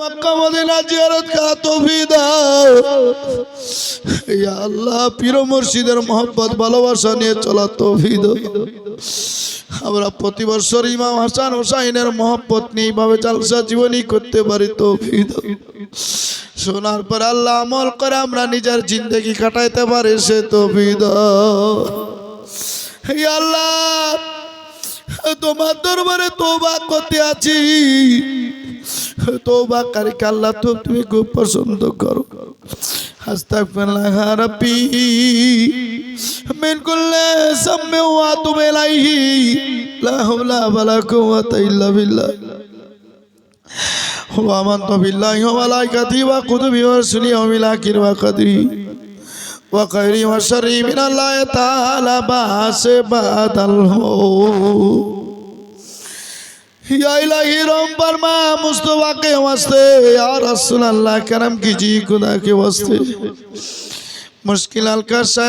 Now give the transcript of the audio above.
Mecca Medina জিয়ারত করা তৌফিক দাও। ইয়া আল্লাহ, পীর মুর্শিদের মোহব্বত, ভালোবাসা নিয়ে চলা তৌফিক দাও। আমরা প্রতি বছর ইমাম হাসান হোসাইনের মহব্বত নিয়ে এইভাবে জালসা জীবনী করতে পারি, তৌফিক শোনার পর আল্লাহ আমল করে আমরা নিজের জিন্দগি কাটাইতে পারি, সে তৌফিক দাও। হে আল্লাহ, তোমার দরবারে তোবা করতে আছি। তৌবা কারকে আল্লাহ তো তুমি খুব পছন্দ করো আস্তাগফিরুল্লাহ রাব্বি মিন কুল্লি সাম্মি ওয়া তুবু ইলাইহি লা হাওলা ওয়ালা কুওয়াতা ইল্লা বিল্লাহ هو آمنت بالله وملائكته وكتبه ورسله ويوم الآخر وقدره وخيره وشره من الله تعالى باس بدل ہو یا الہی رم فرما मुस्तफा के वास्ते या रसूल अल्लाह करम कीजिए खुदा के वास्ते मुश्किल हल्का